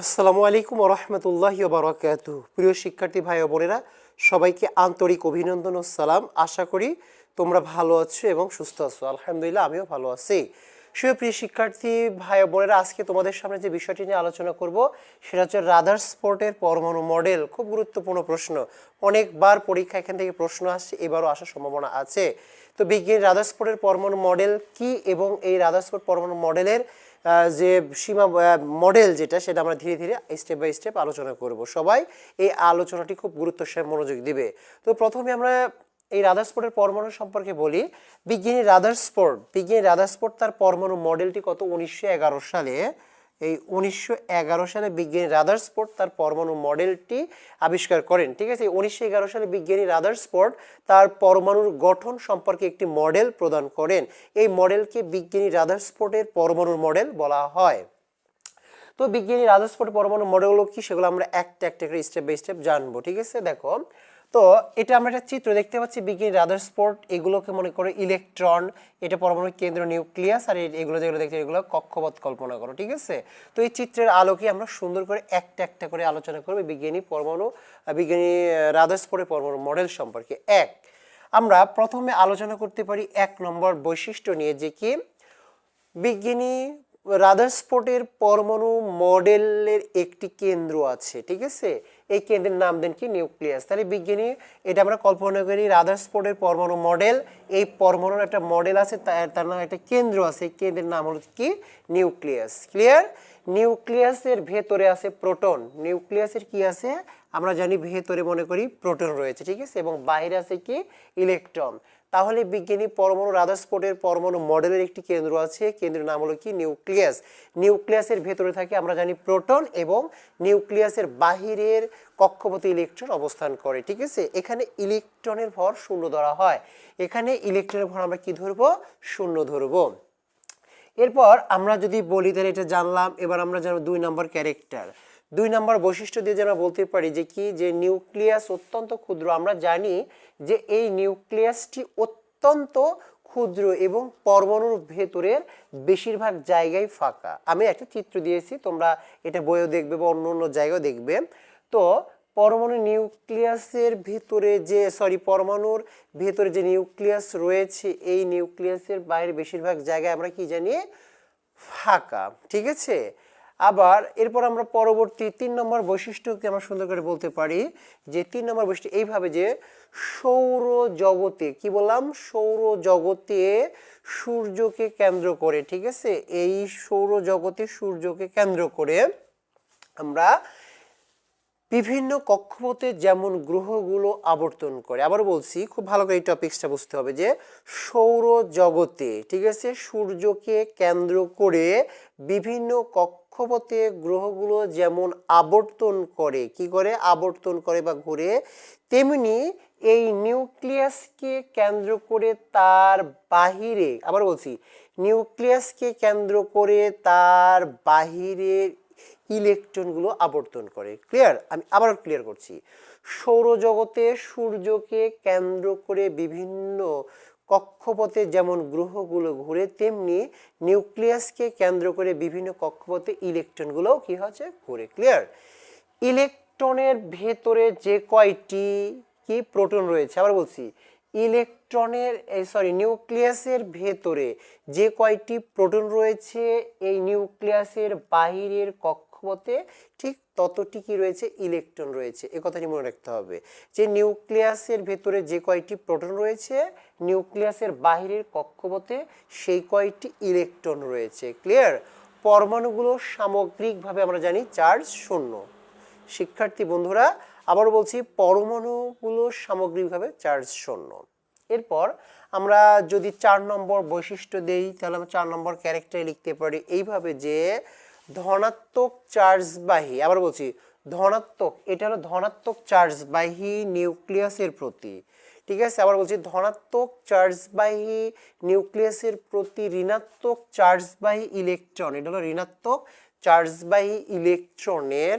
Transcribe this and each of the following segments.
আসসালামু আলাইকুম রহমতুল্লাহ বারকাত প্রিয় শিক্ষার্থী ভাই বোনেরা, সবাইকে আন্তরিক অভিনন্দন ও সালাম। আশা করি তোমরা ভালো আছো এবং সুস্থ আছো। আলহামদুলিল্লাহ, আমিও ভালো আছি। প্রিয় প্রিয় শিক্ষার্থী ভাই বোনেরা, আজকে তোমাদের সামনে যে বিষয়টি নিয়ে আলোচনা করব, সেটা হচ্ছে রাদার স্পোর্টের পরমাণু মডেল। খুব গুরুত্বপূর্ণ প্রশ্ন। অনেকবার পরীক্ষা এখান থেকে প্রশ্ন আসছে, এবারও আসার সম্ভাবনা আছে। তো বিজ্ঞানী রাদার স্পোর্টের পরমাণু মডেল কি এবং এই রাদার স্পোর্ট পরমাণু মডেলের যে সীমা মডেল যেটা, সেটা আমরা ধীরে ধীরে স্টেপ বাই স্টেপ আলোচনা করব। সবাই এই আলোচনাটি খুব গুরুত্ব সহ মনোযোগ দিবে। তো প্রথমে আমরা এই রাদারস্পোর্টের পরমাণু সম্পর্কে বলি। বিজ্ঞানী রাদারস্পোর্ট বিজ্ঞানী রাদারস্পোর্ট তার পরমাণু মডেলটি কত? উনিশশো এগারো সালে এই উনিশশো এগারো সালে বিজ্ঞানী রাদারস্পোর্ট তার পরমাণু মডেলটি আবিষ্কার করেন। ঠিক আছে? উনিশশো এগারো সালে বিজ্ঞানী রাদারস্পোর্ট তার পরমাণুর গঠন সম্পর্কে একটি মডেল প্রদান করেন। এই মডেলকে বিজ্ঞানী রাদারস্পোর্টের পরমাণুর মডেল বলা হয়। তো বিজ্ঞানী রাদারস্পোর্ট পরমাণু মডেলগুলো কি? সেগুলো আমরা একটা একটা করে স্টেপ বাই স্টেপ জানব। ঠিক আছে? দেখো তো এটা আমরা একটা চিত্র দেখতে পাচ্ছি বিজ্ঞানী রাদারস্পোর্ট এগুলোকে মনে করো ইলেকট্রন, এটা পরমাণু কেন্দ্র নিউক্লিয়াস, আর এগুলো যেগুলো দেখতে এগুলো কক্ষপথ কল্পনা করো, ঠিক আছে? তো এই চিত্রের আলোকে আমরা সুন্দর করে একটা একটা করে আলোচনা করব বিজ্ঞানী পরমাণু বিজ্ঞানী রাদারস্পোর্টের পরমাণু মডেল সম্পর্কে। এক, আমরা প্রথমে আলোচনা করতে পারি এক নম্বর বৈশিষ্ট্য নিয়ে, যে কি? বিজ্ঞানী রাদারস্পোর্টের পরমাণু মডেলের একটি কেন্দ্র আছে, ঠিক আছে? এই কেন্দ্রের নাম দেন কি? নিউক্লিয়াস। তাহলে বিজ্ঞানী এটা আমরা কল্পনা করি, রাদারস্পোর্টের পরমাণু মডেল। এই পরমাণুর একটা মডেল আছে তার নাম একটা কেন্দ্র আছে। এই কেন্দ্রের নাম হলো কি? নিউক্লিয়াস। ক্লিয়ার নিউক্লিয়াসের ভেতরে আছে প্রোটন। নিউক্লিয়াসের কি আছে? আমরা জানি ভেতরে মনে করি প্রোটন রয়েছে, ঠিক আছে? এবং বাইরে আছে কি? ইলেকট্রন। তাহলে বিজ্ঞানী পরমাণু রাদারস্পোর্টের পরমাণু মডেলের একটি কেন্দ্র আছে। কেন্দ্রের নাম হলো কি? নিউক্লিয়াস। নিউক্লিয়াসের ভেতরে থাকে, আমরা জানি, প্রোটন এবং নিউক্লিয়াসের বাহিরের কক্ষপথে ইলেকট্রন অবস্থান করে, ঠিক আছে? এখানে ইলেকট্রনের ভর শূন্য ধরা হয়। এখানে ইলেকট্রনের ভর আমরা কি ধরবো? শূন্য ধরবো। এরপর আমরা যদি বলি, তাহলে এটা জানলাম, এবার আমরা জানব দুই নম্বর ক্যারেক্টার। দুই নম্বর বৈশিষ্ট্য দিয়ে যে আমরা বলতে পারি যে কি? যে নিউক্লিয়াস অত্যন্ত ক্ষুদ্র। আমরা জানি যে এই নিউক্লিয়াসটি অত্যন্ত ক্ষুদ্র এবং পরমাণুর ভেতরের বেশিরভাগ জায়গায় ফাঁকা। আমি একটা চিত্র দিয়েছি, তোমরা এটা বইও দেখবে বা অন্য অন্য জায়গায় দেখবে। তো পরমাণু নিউক্লিয়াসের ভেতরে যে সরি পরমাণুর ভেতরে যে নিউক্লিয়াস রয়েছে, এই নিউক্লিয়াসের বাইরে বেশিরভাগ জায়গায় আমরা কি জানি? ফাঁকা। ঠিক আছে? আবার এরপর আমরা পরবর্তী তিন নম্বর বৈশিষ্ট্যকে আমরা সুন্দর করে বলতে পারি যে তিন নম্বর বৈশিষ্ট্য এইভাবে যে সৌর জগতে কি বললাম? সৌর জগতে সূর্যকে কেন্দ্র করে, ঠিক আছে? এই সৌর জগতে সূর্যকে কেন্দ্র করে আমরা বিভিন্ন কক্ষপথে যেমন গ্রহগুলো আবর্তন করে, আবার বলছি খুব ভালো করে এই টপিক্সটা বুঝতে হবে যে সৌর জগতে ঠিক আছে? সূর্যকে কেন্দ্র করে বিভিন্ন কক্ষপথে গ্রহগুলো যেমন আবর্তন করে, কি করে? আবর্তন করে বা ঘুরে, তেমনি এই নিউক্লিয়াসকে কেন্দ্র করে তার বাহিরে, আবার বলছি, নিউক্লিয়াসকে কেন্দ্র করে তার বাহিরের ইলেকট্রনগুলো আবর্তন করে। ক্লিয়ার আমি আবার ক্লিয়ার করছি। সৌরজগতে সূর্যকে কেন্দ্র করে বিভিন্ন কক্ষপথে যেমন গ্রহগুলো ঘুরে, তেমনি নিউক্লিয়াসকে কেন্দ্র করে বিভিন্ন কক্ষপথে ইলেকট্রনগুলো কি হচ্ছে ঘুরে ক্লিয়ার ইলেকট্রনের ভেতরে যে কয়টি কি প্রোটন রয়েছে? আবার বলছি, ইলেকট্রনের এই সরি নিউক্লিয়াসের ভেতরে যে কয়টি প্রোটন রয়েছে, এই নিউক্লিয়াসের বাহিরের কক্ষপথে ঠিক ততটি কি রয়েছে, ইলেকট্রন রয়েছে। এ কথাটি মনে রাখতে হবে যে নিউক্লিয়াসের ভেতরে যে কয়টি প্রোটন রয়েছে, নিউক্লিয়াসের বাহিরের কক্ষপথে সেই কয়টি ইলেকট্রন রয়েছে। ক্লিয়ার পরমাণুগুলো সামগ্রিকভাবে আমরা জানি চার্জ শূন্য। শিক্ষার্থী বন্ধুরা আবার বলছি পরমাণুগুলো সামগ্রিকভাবে চার্জ শূন্য। এরপর আমরা যদি চার নম্বর বৈশিষ্ট্য দেই, তাহলে আমরা চার নম্বর ক্যারেক্টারে লিখতে পারি। এইভাবে যে ধনাত্মক চার্জবাহী, আবার বলছি, ধনাত্মক, এটা হলো ধনাত্মক চার্জবাহী নিউক্লিয়াসের প্রতি, ঠিক আছে? আবার বলছি, ধনাত্মক চার্জবাহী নিউক্লিয়াসের প্রতি ঋণাত্মক চার্জবাহী ইলেকট্রন, এটা হলো ঋণাত্মক চার্জবাহী ইলেকট্রনের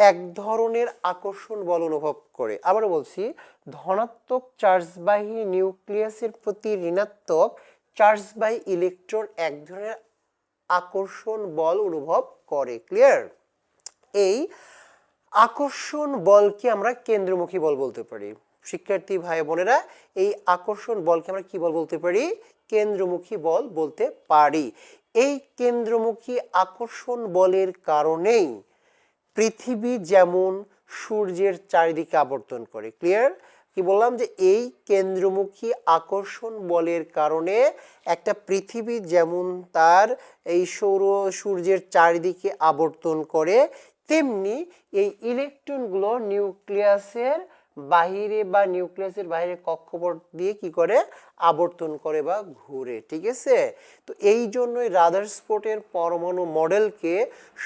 এক ধরনের আকর্ষণ বল অনুভব করে। আবার বলছি, ধনাত্মক চার্জবাহী নিউক্লিয়াসের প্রতি ঋণাত্মক চার্জবাহী ইলেকট্রন এক ধরনের আকর্ষণ বল অনুভব করে ক্লিয়ার এই আকর্ষণ বলকে আমরা কেন্দ্রমুখী বল বলতে পারি। শিক্ষার্থী ভাই বোনেরা, এই আকর্ষণ বলকে আমরা কি বল বলতে পারি? কেন্দ্রমুখী বল বলতে পারি। এই কেন্দ্রমুখী আকর্ষণ বলের কারণেই পৃথিবী যেমন সূর্যের চারিদিকে আবর্তন করে ক্লিয়ার কি বললাম যে এই কেন্দ্রমুখী আকর্ষণ বলের কারণে একটা পৃথিবী যেমন তার এই সৌর সূর্যের চারিদিকে আবর্তন করে, তেমনি এই ইলেকট্রনগুলো নিউক্লিয়াসের বাহিরে বা নিউক্লিয়াসের বাইরে কক্ষপথ দিয়ে কি করে? আবর্তন করে বা ঘুরে, ঠিক আছে? তো এই জন্যই রাদারস্পোর্টের পরমাণু মডেলকে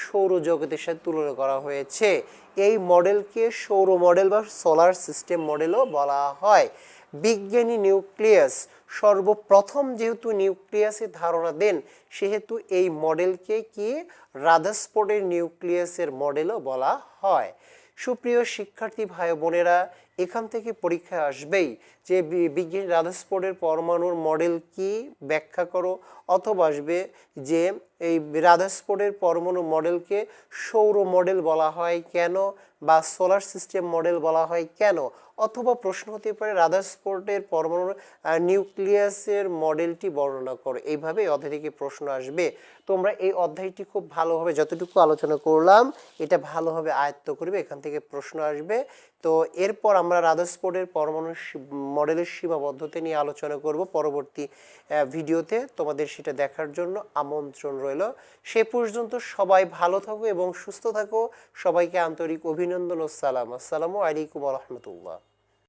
সৌরজগতের সাথে তুলনা করা হয়েছে। এই মডেলকে সৌর মডেল বা সোলার সিস্টেম মডেলও বলা হয়। বিজ্ঞানী নিউক্লিয়াস সর্বপ্রথম যেহেতু নিউক্লিয়াসের ধারণা দেন, সেহেতু এই মডেলকে কি? রাদারস্পোর্টের নিউক্লিয়াসের মডেলও বলা হয়। সুপ্রিয় শিক্ষার্থী ভাই বোনেরা এখান থেকে পরীক্ষায় আসবেই যে বিজ্ঞানী রাদারস্পোর্টের পরমাণুর মডেল কি, ব্যাখ্যা করো। অথবা আসবে যে এই রাদারস্পোর্টের পরমাণু মডেলকে সৌর মডেল বলা হয় কেন বা সোলার সিস্টেম মডেল বলা হয় কেন? অথবা প্রশ্ন হতে পারে রাদারস্পোর্টের পরমাণুর নিউক্লিয়াসের মডেলটি বর্ণনা করো। এইভাবে এই অধ্যায় থেকে প্রশ্ন আসবে। তোমরা এই অধ্যায়টি খুব ভালোভাবে যতটুকু আলোচনা করলাম, এটা ভালোভাবে আয়ত্ত করবে, এখান থেকে প্রশ্ন আসবে। তো এরপর আমরা রাদারস্পোর্টের পরমাণু মডেলের সীমাবদ্ধতা নিয়ে আলোচনা করব পরবর্তী ভিডিওতে। তোমাদের সেটা দেখার জন্য আমন্ত্রণ রইল। সে পর্যন্ত সবাই ভালো থাকো এবং সুস্থ থাকো। সবাইকে আন্তরিক অভিনন্দন ও সালাম। আসসালামু আলাইকুম রহমতুল্লাহ।